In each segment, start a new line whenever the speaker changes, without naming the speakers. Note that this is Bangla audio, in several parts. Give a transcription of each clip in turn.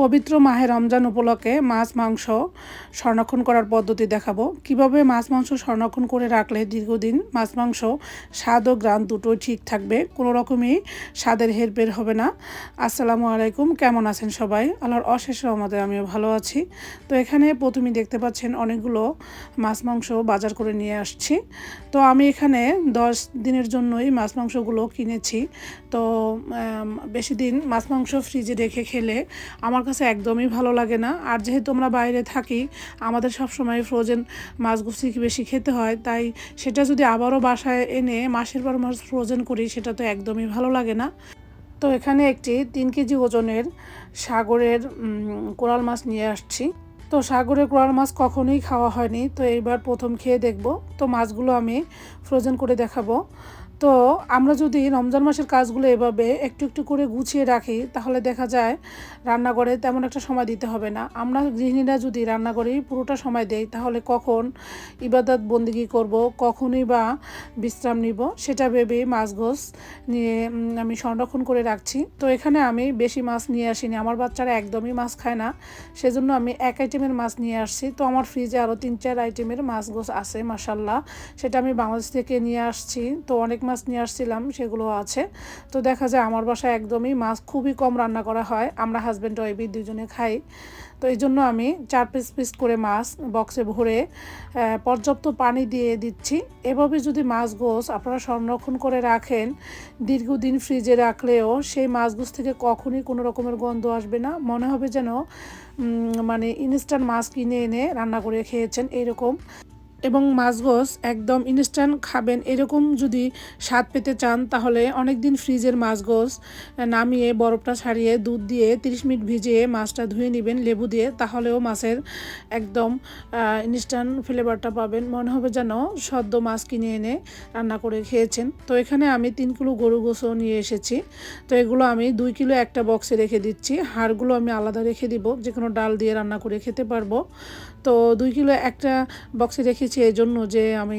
পবিত্র মাহে রমজান উপলক্ষে মাছ, মাংস সংরক্ষণ করার পদ্ধতি দেখাবো। কীভাবে মাছ, মাংস সংরক্ষণ করে রাখলে দীর্ঘদিন মাছ, মাংস স্বাদ ও গ্রান দুটোই ঠিক থাকবে? কোনো রকমই স্বাদের হেরফের হবে না। আসসালামু আলাইকুম, কেমন আছেন সবাই? আল্লাহর অশেষ রহমতে আমিও ভালো আছি। তো এখানে প্রথমেই দেখতে পাচ্ছেন অনেকগুলো মাছ, মাংস বাজার করে নিয়ে আসছি। তো আমি এখানে দশ দিনের জন্যই মাছ, মাংসগুলো কিনেছি। তো বেশি দিন মাছ, মাংস ফ্রিজে রেখে খেলে আমার কাছে একদমই ভালো লাগে না। আর যেহেতু আমরা বাইরে থাকি, আমাদের সবসময় ফ্রোজেন মাছগুছি বেশি খেতে হয়, তাই সেটা যদি আবারও বাসায় এনে মাসের পর মাস ফ্রোজেন করি, সেটা তো একদমই ভালো লাগে না। তো এখানে একটি তিন কেজি ওজনের সাগরের কোরাল মাছ নিয়ে আসছি। তো সাগরের কোরাল মাছ কখনোই খাওয়া হয়নি, তো এইবার প্রথম খেয়ে দেখব। তো মাছগুলো আমি ফ্রোজেন করে দেখাবো। তো আমরা যদি রমজান মাসের কাজগুলো এভাবে একটু একটু করে গুছিয়ে রাখি, তাহলে দেখা যায় রান্নাঘরে তেমন একটা সময় দিতে হবে না। আমরা গৃহিণীরা যদি রান্নাঘরেই পুরোটা সময় দেই, তাহলে কখন ইবাদত বন্দিগি করব, কখনই বা বিশ্রাম নিব, সেটা ভেবে মাছ গোছ নিয়ে আমি সংরক্ষণ করে রাখছি। তো এখানে আমি বেশি মাছ নিয়ে আসিনি, আমার বাচ্চারা একদমই মাছ খায় না, সেজন্য আমি এক আইটেমের মাছ নিয়ে আসছি। তো আমার ফ্রিজে আরও তিন চার আইটেমের মাছ গোছ আছে মাসাল্লাহ সেটা আমি বাংলাদেশ থেকে নিয়ে আসছি। তো অনেক মাছ নিয়ে আসছিলাম, সেগুলো আছে। তো দেখা যায় আমার বাসায় একদমই মাছ খুবই কম রান্না করা হয়। আমরা হাজব্যান্ড ওয়াইফই দুজনে খাই। তো এই জন্য আমি চার পিস পিস করে মাছ বক্সে ভরে পর্যাপ্ত পানি দিয়ে দিচ্ছি। এভাবে যদি মাছ গোছ, আপনারা সংরক্ষণ করে রাখেন, দীর্ঘদিন ফ্রিজে রাখলেও সেই মাছ গোছ থেকে কখনই কোনো রকমের গন্ধ আসবে না। মনে হবে যেন মানে ইনস্ট্যান্ট মাছ কিনে এনে রান্না করে খেয়েছেন এরকম এবং মাছ গোছ একদম ইনস্ট্যান্ট খাবেন। এরকম যদি স্বাদ পেতে চান, তাহলে অনেক দিন ফ্রিজের মাছ গোছ নামিয়ে বরফটা ছাড়িয়ে দুধ দিয়ে 30 মিনিট ভিজিয়ে মাছটা ধুয়ে নেবেন, লেবু দিয়ে, তাহলেও মাছের একদম ইনস্ট্যান্ট ফ্লেভারটা পাবেন। মনে হবে যেন সদ্য মাছ কিনে এনে রান্না করে খেয়েছেন। তো এখানে আমি তিন কিলো গরু গোছও নিয়ে এসেছি। তো এগুলো আমি দুই কিলো একটা বক্সে রেখে দিচ্ছি। হাড়গুলো আমি আলাদা রেখে দিব। যে কোনো ডাল দিয়ে রান্না করে খেতে পারব। তো দুই কিলো একটা বক্সে রেখেছি এই জন্য যে আমি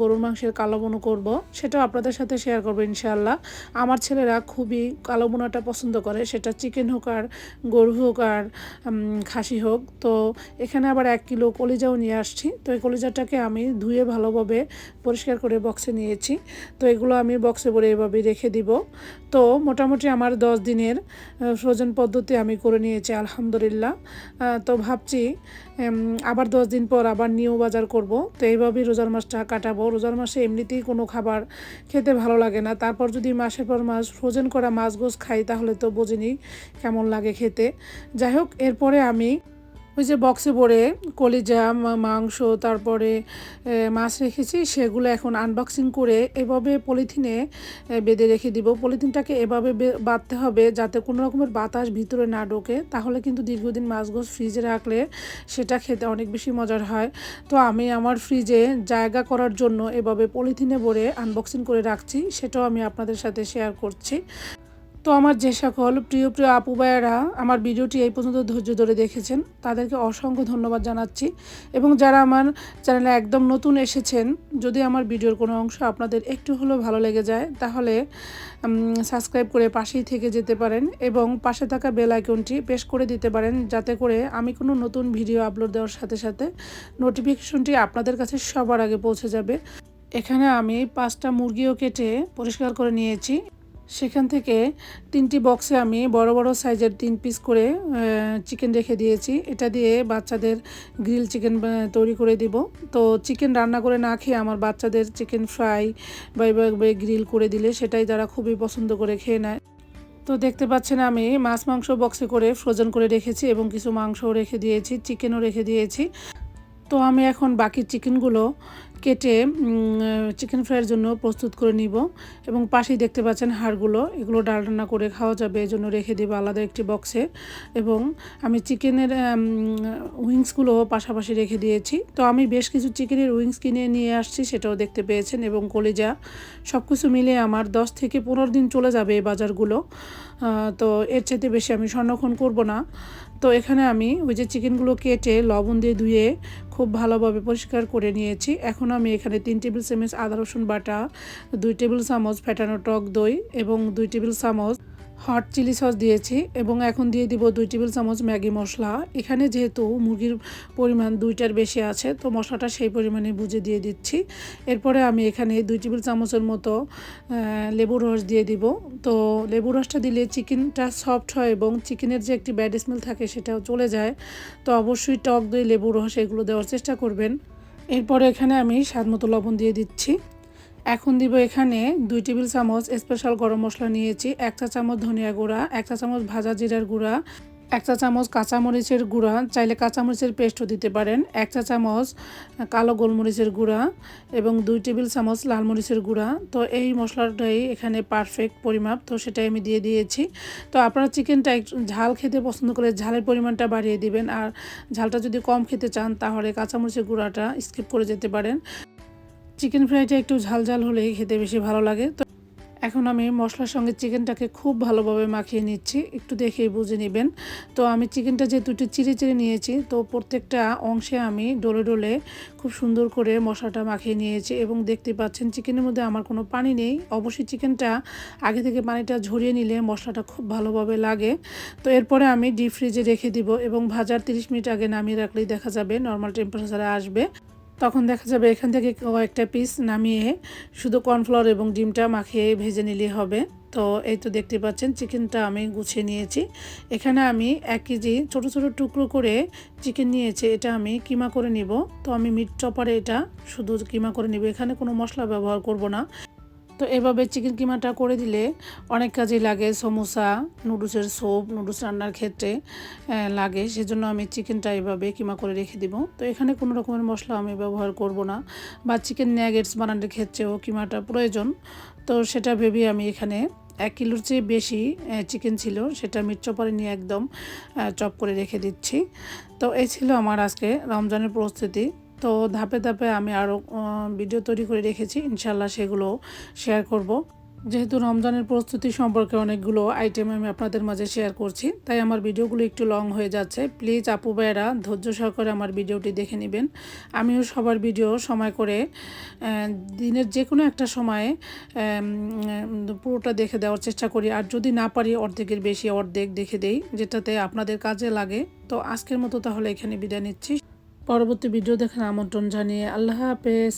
গরুর মাংসের কালো বোনা করব। সেটাও আপনাদের সাথে শেয়ার করব ইনশাল্লাহ আমার ছেলেরা খুবই কালো বোনাটা পছন্দ করে, সেটা চিকেন হোক আর গরু হোক আর খাসি হোক। তো এখানে আবার এক কিলো কলিজাও নিয়ে আসছি। তো এই কলিজাটাকে আমি ধুয়ে ভালোভাবে পরিষ্কার করে বক্সে নিয়েছি। তো এগুলো আমি বক্সে ভরে এভাবে রেখে দিব। তো মোটামুটি আমার দশ দিনের ফ্রোজেন পদ্ধতি আমি করে নিয়েছি, আলহামদুলিল্লাহ। তো ভাবছি আবার দশ দিন পর আবার নিউ বাজার করব। তো এইভাবেই রোজার মাসটা কাটাবো। রোজার মাসে এমনিতেই কোনো খাবার খেতে ভালো লাগে না। তারপর যদি মাসের পর মাস ফ্রোজেন করা মাছ গোছ খাই, তাহলে তো বোঝেনি কেমন লাগে খেতে। যাই হোক, এরপরে আমি ওই যে বক্সে ভরে কলিজা মাংস, তারপরে মাছ রেখেছি, সেগুলো এখন আনবক্সিং করে এভাবে পলিথিনে বেঁধে রেখে দিব। পলিথিনটাকে এভাবে বাঁধতে হবে যাতে কোনো রকমের বাতাস ভিতরে না ঢোকে। তাহলে কিন্তু দীর্ঘদিন মাছ গোছ ফ্রিজে রাখলে সেটা খেতে অনেক বেশি মজার হয়। তো আমি আমার ফ্রিজে জায়গা করার জন্য এভাবে পলিথিনে ভরে আনবক্সিং করে রাখছি। সেটাও আমি আপনাদের সাথে শেয়ার করছি। তো আমার যে সকল প্রিয় প্রিয় আপু ভাইয়েরা আমার ভিডিওটি এই পর্যন্ত ধৈর্য ধরে দেখেছেন, তাদেরকে অসংখ্য ধন্যবাদ জানাচ্ছি এবং যারা আমার চ্যানেলে একদম নতুন এসেছেন, যদি আমার ভিডিওর কোনো অংশ আপনাদের একটু হলেও ভালো লেগে যায়, তাহলে সাবস্ক্রাইব করে পাশেই থেকে যেতে পারেন এবং পাশে থাকা বেল আইকনটি প্রেস করে দিতে পারেন, যাতে করে আমি কোনো নতুন ভিডিও আপলোড দেওয়ার সাথে সাথে নোটিফিকেশনটি আপনাদের কাছে সবার আগে পৌঁছে যাবে। এখানে আমি পাঁচটা মুরগিও কেটে পরিষ্কার করে নিয়েছি। সেখান থেকে তিনটি বক্সে আমি বড় বড় সাইজের তিন পিস করে চিকেন রেখে দিয়েছি। এটা দিয়ে বাচ্চাদের গ্রিল চিকেন তৈরি করে দিব। তো চিকেন রান্না করে না খেয়ে আমার বাচ্চাদের চিকেন ফ্রাই বা গ্রিল করে দিলে সেটাই তারা খুবই পছন্দ করে খেয়ে নেয়। তো দেখতে পাচ্ছেন আমি মাছ মাংস বক্সে করে ফ্রোজেন করে রেখেছি এবং কিছু মাংসও রেখে দিয়েছি চিকেনও রেখে দিয়েছি। তো আমি এখন বাকি চিকেনগুলো কেটে চিকেন ফ্রাইয়ের জন্য প্রস্তুত করে নিব। এবং পাশেই দেখতে পাচ্ছেন হাড়গুলো, এগুলো ডাল রান্না করে খাওয়া যাবে এই জন্য রেখে দেবো আলাদা একটি বক্সে এবং আমি চিকেনের উইংসগুলো পাশাপাশি রেখে দিয়েছি। তো আমি বেশ কিছু চিকেনের উইংস কিনে নিয়ে আসছি, সেটাও দেখতে পেয়েছেন এবং কলিজা সব কিছু মিলে আমার দশ থেকে পনেরো দিন চলে যাবে এই বাজারগুলো। তো এর চাইতে বেশি আমি সংরক্ষণ করব না। তো এখানে আমি ওই যে চিকেনগুলো কেটে লবণ দিয়ে ধুয়ে খুব ভালোভাবে পরিষ্কার করে নিয়েছি। এখন আমি এখানে তিন টেবিল চামচ আদা রসুন বাটা, দুই টেবিল চামচ ফেটানো টক দই এবং দুই টেবিল চামচ হট চিলি সস দিয়েছি এবং এখন দিয়ে দিব দুই টেবিল চামচ ম্যাগি মশলা। এখানে যেহেতু মুরগির পরিমাণ দুইটার বেশি আছে, তো মশলাটা সেই পরিমাণে বুঝে দিয়ে দিচ্ছি। এরপরে আমি এখানে দুই টেবিল চামচের মতো লেবুর রস দিয়ে দিব। তো লেবুর রসটা দিলে চিকেনটা সফট হয় এবং চিকেনের যে একটি ব্যাড স্মেল থাকে সেটাও চলে যায়। তো অবশ্যই টক দই, লেবুর রস এগুলো দেওয়ার চেষ্টা করবেন। এরপরে এখানে আমি স্বাদ মতো লবণ দিয়ে দিচ্ছি। এখন দিব এখানে দুই টেবিল চামচ স্পেশাল গরম মশলা নিয়েছি, এক চা চামচ ধনিয়া গুঁড়া, এক চা চামচ ভাজা জিরার গুঁড়া এক চা চামচ কাঁচামরিচের গুঁড়া, চাইলে কাঁচামরিচের পেস্টও দিতে পারেন। এক চা চামচ কালো গোলমরিচের গুঁড়া এবং দুই টেবিল চামচ লাল মরিচের গুঁড়া। তো এই মশলাটাই এখানে পারফেক্ট পরিমাপ। তো সেটাই আমি দিয়ে দিয়েছি। তো আপনারা চিকেনটা ঝাল খেতে পছন্দ করে ঝালের পরিমাণটা বাড়িয়ে দিবেন। আর ঝালটা যদি কম খেতে চান, তাহলে কাঁচামরিচের গুঁড়াটা স্কিপ করে যেতে পারেন। চিকেন ফ্রাইটা একটু ঝাল ঝাল হলেই খেতে বেশি ভালো লাগে। তো এখন আমি মশলার সঙ্গে চিকেনটাকে খুব ভালোভাবে মাখিয়ে নিচ্ছি। একটু দেখেই বুঝে নেবেন। তো আমি চিকেনটা যেহেতু একটু চিড়ে চিড়ে নিয়েছি, তো প্রত্যেকটা অংশে আমি ডলে ডলে খুব সুন্দর করে মশলাটা মাখিয়ে নিয়েছি এবং দেখতে পাচ্ছেন চিকেনের মধ্যে আমার কোনো পানি নেই। অবশ্যই চিকেনটা আগে থেকে পানিটা ঝরিয়ে নিলে মশলাটা খুব ভালোভাবে লাগে। তো এরপরে আমি ডিপ ফ্রিজে রেখে দিব এবং ভাজার 30 মিনিট আগে নামিয়ে রাখলেই দেখা যাবে, নর্মাল টেম্পারেচারে আসবে। তখন দেখা যাবে এখান থেকে কয়েকটা পিস নামিয়ে শুধু কর্নফ্লাওয়ার এবং ডিমটা মাখিয়ে ভেজে নিলে হবে। তো এই তো দেখতে পাচ্ছেন চিকেনটা আমি গুছিয়ে নিয়েছি। এখানে আমি এক কেজি ছোটো ছোটো টুকরো করে চিকেন নিয়েছি, এটা আমি কিমা করে নিব। তো আমি মিট চপারে এটা শুধু কিমা করে নিব, এখানে কোনো মশলা ব্যবহার করব না। তো এভাবে চিকেন কিমাটা করে দিলে অনেক কাজে লাগে। সমোসা, নুডলসের স্যুপ, নুডলস রান্নার ক্ষেত্রে লাগে। সেজন্য আমি চিকেনটা এভাবে কিমা করে রেখে দিব। তো এখানে কোনো রকমের মশলা আমি ব্যবহার করব না। বা চিকেন ন্যাগেটস বানানোর ক্ষেত্রেও কিমাটা প্রয়োজন। তো সেটা ভেবে আমি এখানে এক কিলোর চেয়ে বেশি চিকেন ছিল। সেটা মিট চপারে নিয়ে একদম চপ করে রেখে দিচ্ছি। তো এই ছিল আমার আজকে রমজানের প্রস্তুতি। তো ধাপে ধাপে আমি আরও ভিডিও তৈরি করে রেখেছি। ইনশাল্লাহ সেগুলো শেয়ার করব। যেহেতু রমজানের প্রস্তুতি সম্পর্কে অনেকগুলো আইটেম আমি আপনাদের মাঝে শেয়ার করছি, তাই আমার ভিডিওগুলো একটু লং হয়ে যাচ্ছে। প্লিজ আপু ভাইয়েরা, ধৈর্য সহকারে আমার ভিডিওটি দেখে নেবেন। আমিও সবার ভিডিও সময় করে দিনের যে কোনো একটা সময়ে পুরোটা দেখে দেওয়ার চেষ্টা করি। আর যদি না পারি, অর্ধেকের বেশি অর্ধেক দেখে দেই, যেটাতে আপনাদের কাজে লাগে। তো আজকের মতো তাহলে এখানে বিদায় নিচ্ছি। পরবর্তী ভিডিও দেখার আমন্ত্রণ জানিয়ে আল্লাহ হাফেজ।